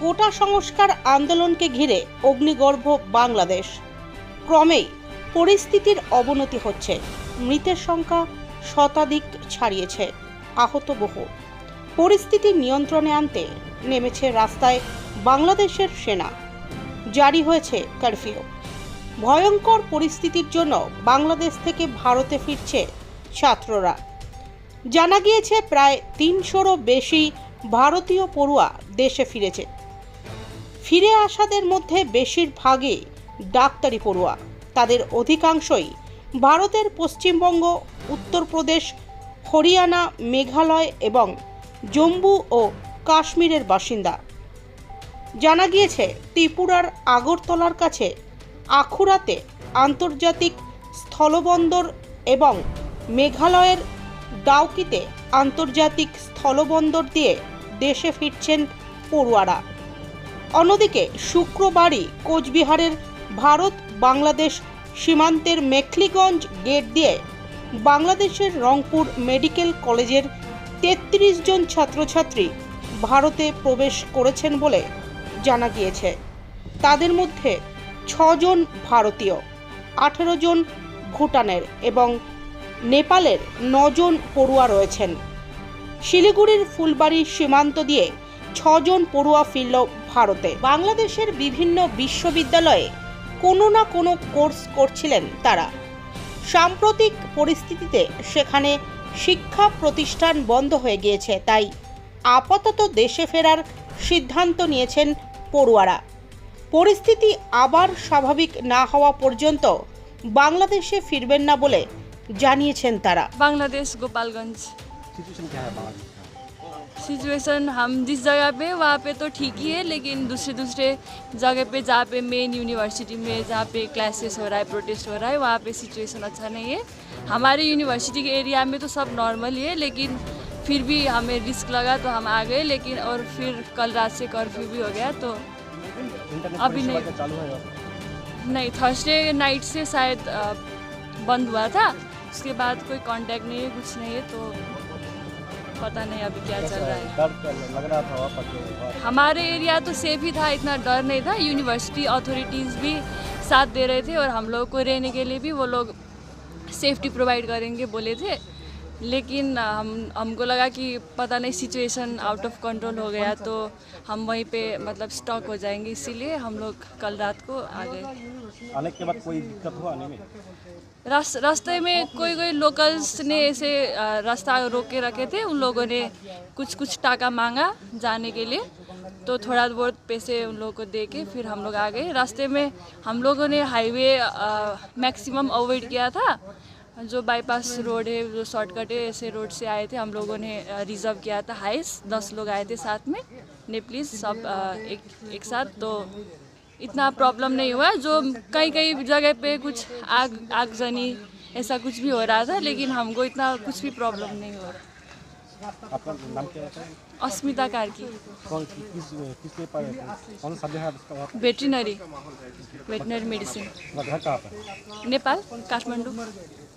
কোটা সংস্কার আন্দোলনকে ঘিরে অগ্নিগর্ভ বাংলাদেশ। ক্রমেই পরিস্থিতির অবনতি হচ্ছে। মৃতের সংখ্যা শতাধিক ছাড়িয়েছে। আহত বহু। পরিস্থিতি নিয়ন্ত্রণে আনতে নেমেছে রাস্তায় বাংলাদেশের সেনা। জারি হয়েছে কারফিউ। ভয়ঙ্কর পরিস্থিতির জন্য বাংলাদেশ থেকে ভারতে ফিরছে ছাত্ররা। জানা গিয়েছে, প্রায় তিনশোরও বেশি ভারতীয় পড়ুয়া দেশে ফিরেছে। ফিরে আসাদের মধ্যে বেশিরভাগই ডাক্তারি পড়ুয়া। তাদের অধিকাংশই ভারতের পশ্চিমবঙ্গ, উত্তরপ্রদেশ, হরিয়ানা, মেঘালয় এবং জম্মু ও কাশ্মীরের বাসিন্দা। জানা গিয়েছে, ত্রিপুরার আগরতলার কাছে আখুরাতে আন্তর্জাতিক স্থলবন্দর এবং মেঘালয়ের ডাউকিতে আন্তর্জাতিক স্থলবন্দর দিয়ে দেশে ফিরছেন পড়ুয়ারা। অন্যদিকে শুক্রবারই কোচবিহারের ভারত বাংলাদেশ সীমান্তের মেখলিগঞ্জ গেট দিয়ে বাংলাদেশের রংপুর মেডিকেল কলেজের তেত্রিশ জন ছাত্রছাত্রী ভারতে প্রবেশ করেছেন বলে জানা গিয়েছে। তাদের মধ্যে ছজন ভারতীয়, আঠেরো জন ভুটানের এবং নেপালের নজন পড়ুয়া রয়েছেন। শিলিগুড়ির ফুলবাড়ি সীমান্ত দিয়ে ছজন পড়ুয়া ফিরল ভারতে। বাংলাদেশের বিভিন্ন বিশ্ববিদ্যালয়ে কোনো না কোনো কোর্স করছিলেন তারা। সাম্প্রতিক পরিস্থিতিতে সেখানে শিক্ষা প্রতিষ্ঠান বন্ধ হয়ে গিয়েছে তাই আপাতত দেশে ফেরার সিদ্ধান্ত নিয়েছেন পড়ুয়ারা। পরিস্থিতি আবার স্বাভাবিক না হওয়া পর্যন্ত বাংলাদেশে ফিরবেন না বলে জানিয়েছেন তারা। বাংলাদেশ গোপালগঞ্জ। सिचुएशन हम जिस जगह पे वहाँ पे तो ठीक ही है लेकिन दूसरे दूसरे जगह पे जहाँ पे मेन यूनिवर्सिटी में जहाँ पे क्लासेस हो रहा है प्रोटेस्ट हो रहा है वहाँ पे सिचुएशन अच्छा नहीं है हमारे यूनिवर्सिटी के एरिया में तो सब नॉर्मल ही है लेकिन फिर भी हमें रिस्क लगा तो हम आ गए लेकिन और फिर कल रात से कर्फ्यू भी हो गया तो अभी नहीं। चालू नहीं थर्सडे नाइट से शायद बंद हुआ था उसके बाद कोई कांटेक्ट नहीं है कुछ नहीं है तो पता नहीं अभी क्या चल रहा है। डर लग रहा था वहाँ और हमारे एरिया तो सेफ़ ही था इतना डर नहीं था। यूनिवर्सिटी अथॉरिटीज़ भी साथ दे रहे थे और हम लोगों को रहने के लिए भी वो लोग सेफ्टी प्रोवाइड करेंगे बोले थे। लेकिन हम हमको लगा कि पता नहीं सिचुएशन आउट ऑफ़ कंट्रोल हो गया तो हम वहीं पे मतलब स्टॉक हो जाएँगे इसीलिए हम लोग कल रात को आ गए। आने के बाद कोई दिक्कत हुआ आने में? रास, रास्ते में कोई कोई लोकल्स ने ऐसे रास्ता रोक के रखे थे उन लोगों ने कुछ कुछ टाका मांगा जाने के लिए तो थोड़ा बहुत पैसे उन लोगों को दे के फिर हम लोग आ गए। रास्ते में हम लोगों ने हाईवे मैक्सिमम अवॉइड किया था जो बाईपास रोड है जो शॉर्टकट है ऐसे रोड से आए थे हम लोगों ने रिज़र्व किया था हाइस दस लोग आए थे साथ में ने प्लीज़ सब एक एक साथ तो इतना प्रॉब्लम नहीं हुआ जो कई कई जगह पे कुछ आग आगजनी ऐसा कुछ भी हो रहा था लेकिन हमको इतना कुछ भी प्रॉब्लम नहीं हुआ। आपका नाम क्या है? अस्मिता कार्की। कौन किस किसके कौन सब्जेक्ट आपका वहाँ वेटरिनरी वेटनरी मेडिसिन घर कहाँ पर नेपाल काठमाडौँ।